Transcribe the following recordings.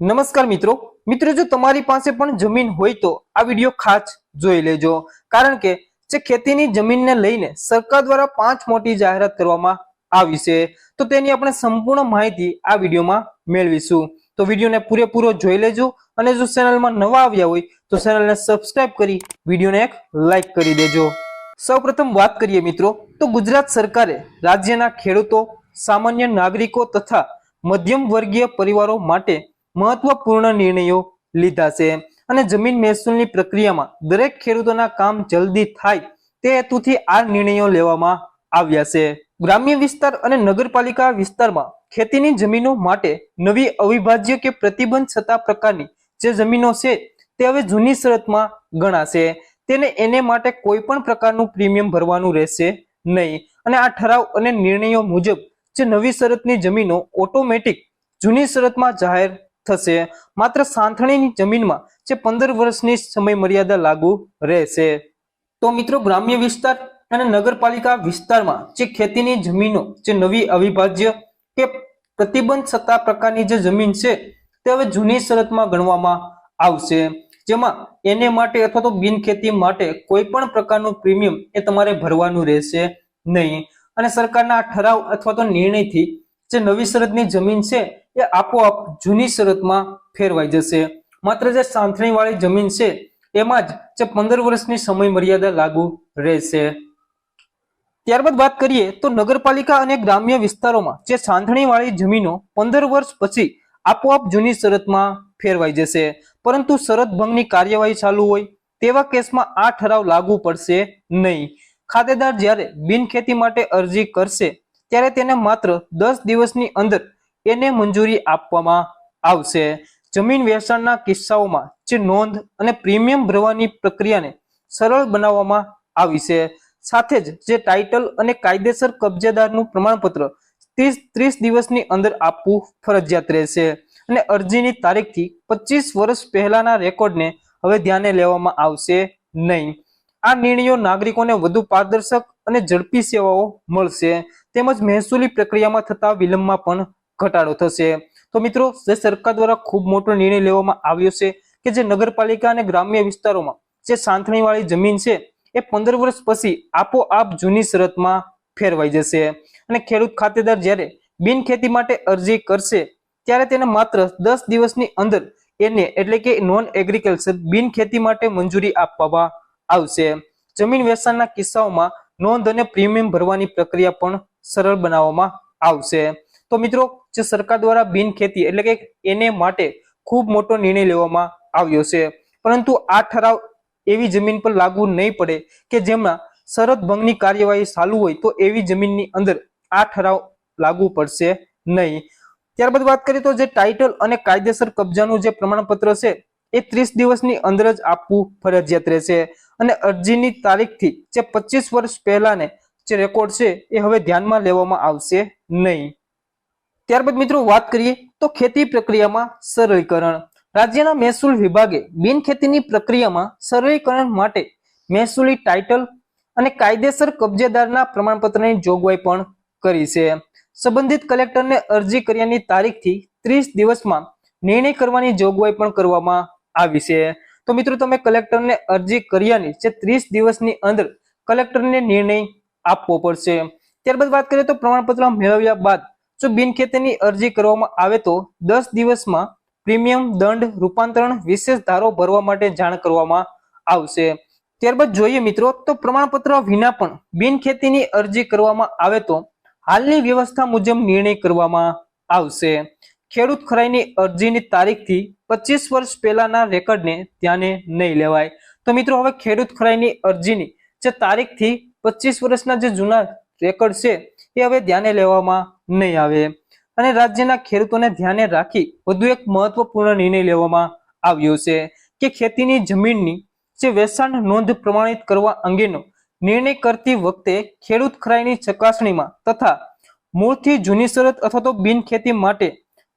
નમસ્કાર મિત્રો. મિત્રો, જો તમારી પાસે પણ જમીન હોય તો આ વીડિયો ખાસ જોઈ લેજો. કારણ કે જે ખેતીની જમીનને લઈને સરકાર દ્વારા પાંચ મોટી જાહેરાત કરવામાં આવી છે, તો તેની આપણે સંપૂર્ણ માહિતી આ વિડીયોમાં મેળવીશું. તો વિડીયોને પૂરેપૂરો જોઈ લેજો અને જો ચેનલમાં નવા આવ્યા હોય, તો ચેનલને સબસ્ક્રાઇબ કરી વિડીયોને એક લાઈક કરી દેજો. સૌપ્રથમ વાત કરીએ મિત્રો, તો ગુજરાત સરકારે રાજ્યના ખેડૂતો, સામાન્ય નાગરિકો તથા મધ્યમ વર્ગીય પરિવારો માટે મહત્વપૂર્ણ નિર્ણયો લીધા છે. અને જમીન મહેસૂલની પ્રક્રિયામાં દરેક ખેડૂતોના કામ જલ્દી થાય તે હેતુથી આ નિર્ણયો લેવામાં આવ્યા છે. ગ્રામ્ય વિસ્તાર અને નગરપાલિકા વિસ્તારમાં ખેતીની જમીનો માટે નવી અવિભાજ્ય કે પ્રતિબંધ છતાં પ્રકારની જે જમીનો છે તે હવે જૂની શરતમાં ગણાશે. તેને એને માટે કોઈ પણ પ્રકારનું પ્રીમિયમ ભરવાનું રહેશે નહીં. અને આ ઠરાવ અને નિર્ણયો મુજબ જે નવી શરતની જમીનો ઓટોમેટિક જૂની શરતમાં જાહેર થશે. માત્ર સાંથણીની જમીનમાં જે પંદર વર્ષની સમય મર્યાદા લાગુ રહેશે. તો મિત્રો, ગ્રામ્ય વિસ્તાર અને નગરપાલિકા વિસ્તારમાં જે ખેતીની જમીનો, જે નવી અવિભાજ્ય કે પ્રતિબંધ સત્તા પ્રકારની જે જમીન છે, તે હવે જૂની શરતમાં ગણવામાં આવશે. જેમાં એને માટે અથવા તો બિનખેતી માટે કોઈ પણ પ્રકારનું પ્રીમિયમ એ તમારે ભરવાનું રહેશે નહીં. અને સરકારના ઠરાવ અથવા તો નિર્ણયથી જે નવી શરતની જમીન છે એ આપોઆપ જૂની શરતમાં ફેરવાઈ જશે. માત્ર જે સાંથણી વાળી જમીન છે, એમાં જ જે પંદર વર્ષની સમય મર્યાદા લાગુ રહેશે. ત્યારબાદ વાત કરીએ તો નગરપાલિકા અને ગ્રામ્ય વિસ્તારોમાં જે સાંથણી વાળી જમીનો પંદર વર્ષ પછી આપોઆપ જૂની શરતમાં ફેરવાઈ જશે. પરંતુ શરત ભંગની કાર્યવાહી ચાલુ હોય, તેવા કેસમાં આ ઠરાવ લાગુ પડશે નહીં. ખાતેદાર જ્યારે બિનખેતી માટે અરજી કરશે, ત્યારે તેને માત્ર દસ દિવસની અંદર એને મંજૂરી આપવામાં આવશે. જમીન વેચાણના કિસ્સાઓમાં જે નોંધ અને પ્રીમિયમ ભરવાની પ્રક્રિયાને સરળ બનાવવામાં આવી છે. સાથે જ જે ટાઇટલ અને કાયદેસર કબજેદારનું પ્રમાણપત્ર ત્રીસ ત્રીસ દિવસની અંદર આપવું ફરજિયાત રહેશે અને અરજીની તારીખથી પચીસ વર્ષ પહેલાના રેકોર્ડને હવે ધ્યાને લેવામાં આવશે નહીં. આ નિર્ણયો નાગરિકોને વધુ પારદર્શક અને ઝડપી સેવાઓ મળશે. તેમજ મહેસૂલી પ્રક્રિયામાં થતા વિલંબમાં પણ ઘટાડો થશે. તો મિત્રો, જે સરકાર દ્વારા ખૂબ મોટો નિર્ણય લેવામાં આવ્યો છે કે જે નગરપાલિકા અને ગ્રામ્ય વિસ્તારોમાં જે સાંથણી વાળી જમીન છે, એ પંદર વર્ષ પછી આપોઆપ જૂની શરતમાં ફેરવાઈ જશે. અને ખેડૂત ખાતેદાર જ્યારે બિનખેતી માટે અરજી કરશે, ત્યારે તેને માત્ર દસ દિવસની અંદર એને, એટલે કે નોન એગ્રીકલ્ચર બિનખેતી માટે મંજૂરી આપવામાં આવશે. જમીન વેચાણના કિસ્સાઓમાં નોંધ અને પ્રીમિયમ ભરવાની પ્રક્રિયા પણ સરળ બનાવવામાં આવશે. તો મિત્રો, જે સરકાર દ્વારા બિનખેતી એટલે કે એને માટે ખૂબ મોટો નિર્ણય લેવામાં આવ્યો છે. પરંતુ આ ઠરાવ એવી જમીન પર લાગુ નહીં પડે કે જેમાં શરત ભંગની કાર્યવાહી ચાલુ હોય તો એવી જમીનની અંદર આ ઠરાવ લાગુ પડશે નહીં. ત્યારબાદ વાત કરીએ તો જે ટાઇટલ અને કાયદેસર કબજાનું જે પ્રમાણપત્ર છે, એ ત્રીસ દિવસની અંદર જ આપવું ફરજિયાત રહેશે. અને અરજીની તારીખથી જે પચીસ વર્ષ પહેલાને જે રેકોર્ડ છે, એ હવે ધ્યાનમાં લેવામાં આવશે નહીં. ત્યારબાદ મિત્રો વાત કરીએ તો ખેતી પ્રક્રિયામાં સરળીકરણ. રાજ્યના મહેસૂલ વિભાગે બિન ખેતીની પ્રક્રિયામાં સરળીકરણ માટે મહેસૂલી ટાઇટલ અને કાયદેસર કબજેદારના પ્રમાણપત્રની જોગવાઈ પણ કરી છે. સંબંધિત કલેક્ટરને અરજી કર્યાની તારીખથી ત્રીસ દિવસમાં નિર્ણય કરવાની જોગવાઈ પણ કરવામાં આવી છે. તો મિત્રો તમે કલેક્ટરને અરજી કર્યાની જે ત્રીસ દિવસની અંદર કલેક્ટરને નિર્ણય આપવો પડશે. ત્યારબાદ વાત કરીએ તો પ્રમાણપત્ર મેળવ્યા બાદ જો બિનખેતીની અરજી કરવામાં આવે તો દસ દિવસમાં પ્રીમિયમ દંડ રૂપાંતરણ વિશેષ ધારો ભરવા માટે જાણ કરવામાં આવશે. ત્યારબાદ જોઈએ મિત્રો, તો પ્રમાણપત્ર વિના પણ બિનખેતીની અરજી કરવામાં આવે તો હાલની વ્યવસ્થા મુજબ નિર્ણય કરવામાં આવશે. ખેડૂત ખરાઈની અરજીની તારીખથી પચીસ વર્ષ પહેલાના રેકોર્ડને ધ્યાને નહીં લેવાય. તો મિત્રો, હવે ખેડૂત ખરાઈની અરજીની જે તારીખથી પચીસ વર્ષના જે જૂના રેકોર્ડ છે એ હવે ધ્યાને લેવામાં નહીં આવે. અને રાજ્યના ખેડૂતોને ધ્યાને રાખી વધુ એક મહત્વપૂર્ણ નિર્ણય લેવામાં આવ્યો છે કે ખેતીની જમીનની જે વેચાણ નોંધ પ્રમાણિત કરવા અંગેનો નિર્ણય કરતી વખતે ખેડૂત ખરાઈની ચકાસણીમાં તથા મૂળથી જૂની શરત અથવા તો બિનખેતી માટે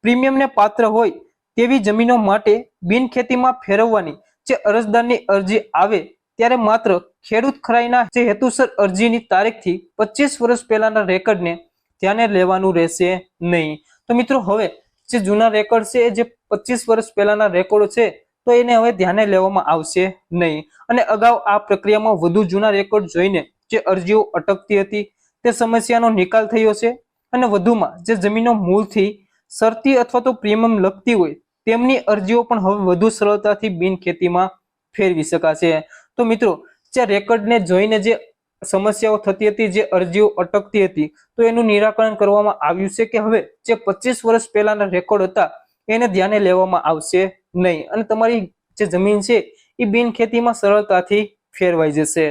પ્રીમિયમને પાત્ર હોય તેવી જમીનો માટે બિનખેતીમાં ફેરવવાની જે અરજદારની અરજી આવે, ત્યારે માત્ર ખેડૂત ખરાઈના જે હેતુસર અરજીની તારીખથી પચીસ વર્ષ પહેલાના રેકોર્ડને ધ્યાને લેવાનું રહેશે નહીં. તો મિત્રો, હવે જે જૂના રેકોર્ડ છે એ જે પચીસ વર્ષ પહેલાના રેકોર્ડ છે, તો એને હવે ધ્યાને લેવામાં આવશે નહીં. અને અગાઉ આ પ્રક્રિયામાં વધુ જૂના રેકોર્ડ જોઈને જે અરજીઓ અટકતી હતી, તે સમસ્યાનો નિકાલ થયો છે. અને વધુમાં, જે જમીનો મૂળથી શરતી અથવા તો પ્રીમિયમ લગતી હોય, તેમની અરજીઓ પણ હવે વધુ સરળતાથી બિન ખેતીમાં ફેરવી શકાશે. તો મિત્રો જે રેકોર્ડને જોઈને જે સમસ્યાઓ થતી હતી, જે અરજીઓ અટકતી હતી, તો એનું નિરાકરણ કરવામાં આવ્યું છે કે હવે જે પચીસ વર્ષ પહેલાના રેકોર્ડ હતા, એને ધ્યાને લેવામાં આવશે નહીં. અને તમારી જે જમીન છે, એ બિન ખેતીમાં સરળતાથી ફેરવાઈ જશે.